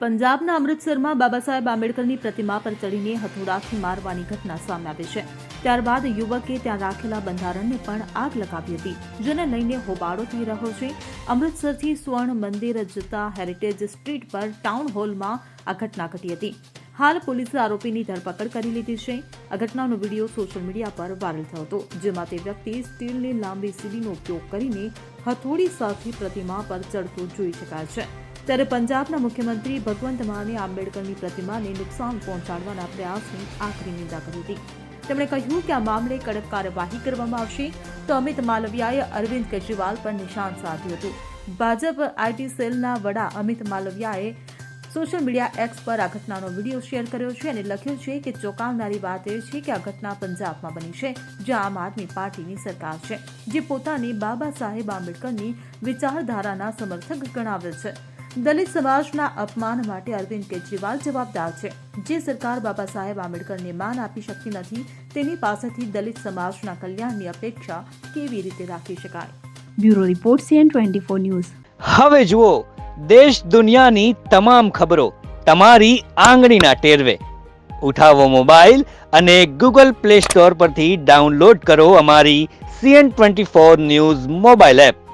પંજાબના અમૃતસરમાં બાબા સાહેબ આંબેડકરની પ્રતિમા પર ચડીને હથોડાથી મારવાની ઘટના સામે આવી છે. ત્યારબાદ યુવકે ત્યાં રાખેલા બંધારણને પણ આગ લગાવી હતી, જેને લઈને હોબાળો થઈ રહ્યો છે. અમૃતસરથી સ્વર્ણ મંદિર જતા હેરિટેજ સ્ટ્રીટ પર ટાઉન હોલમાં આ ઘટના ઘટી હતી. હાલ પોલીસે આરોપીની ધરપકડ કરી લીધી છે. આ ઘટનાનો વીડિયો સોશિયલ મીડિયા પર વાયરલ થયો હતો, જેમાં તે વ્યક્તિ સ્ટીલની લાંબી સીડીનો ઉપયોગ કરીને હથોડી સાથે પ્રતિમા પર ચડતો જોઈ શકાય છે. ત્યારે પંજાબના મુખ્યમંત્રી ભગવંત માને આંબેડકરની પ્રતિમાને નુકસાન પહોંચાડવાના પ્રયાસની આકરી નિંદા કરી હતી. તેમણે કહ્યું કે આ મામલે કડક કાર્યવાહી કરવામાં આવશે. તો અમિત માલવિયાએ અરવિંદ કેજરીવાલ પર નિશાન સાધ્યું હતું. ભાજપ આઈટી સેલના વડા અમિત માલવિયાએ સોશિયલ મીડિયા એક્સ પર આ ઘટનાનો વીડિયો શેર કર્યો છે અને લખ્યું છે કે ચોંકાવનારી વાત એ છે કે આ ઘટના પંજાબમાં બની છે, જ્યાં આમ આદમી પાર્ટીની સરકાર છે, જે પોતાને બાબા સાહેબ આંબેડકરની વિચારધારાના સમર્થક ગણાવે છે. દલિત સમાજના અપમાન માટે અરવિંદ કેજરીવાલ જવાબદાર છે. જે સરકાર બાબા સાહેબ આંબેડકરને માન આપી શકતી નથી તેની પાસેથી દલિત સમાજના કલ્યાણની અપેક્ષા કેવી રીતે રાખી શકાય? Bureau report CN twenty four news. હવે જુઓ દેશ દુનિયાની તમામ ખબરો તમારી આંગળીના ટેરવે. ઉઠાવો મોબાઈલ અને ગૂગલ પ્લે સ્ટોર પરથી ડાઉનલોડ કરો અમારી CN twenty four news mobile app.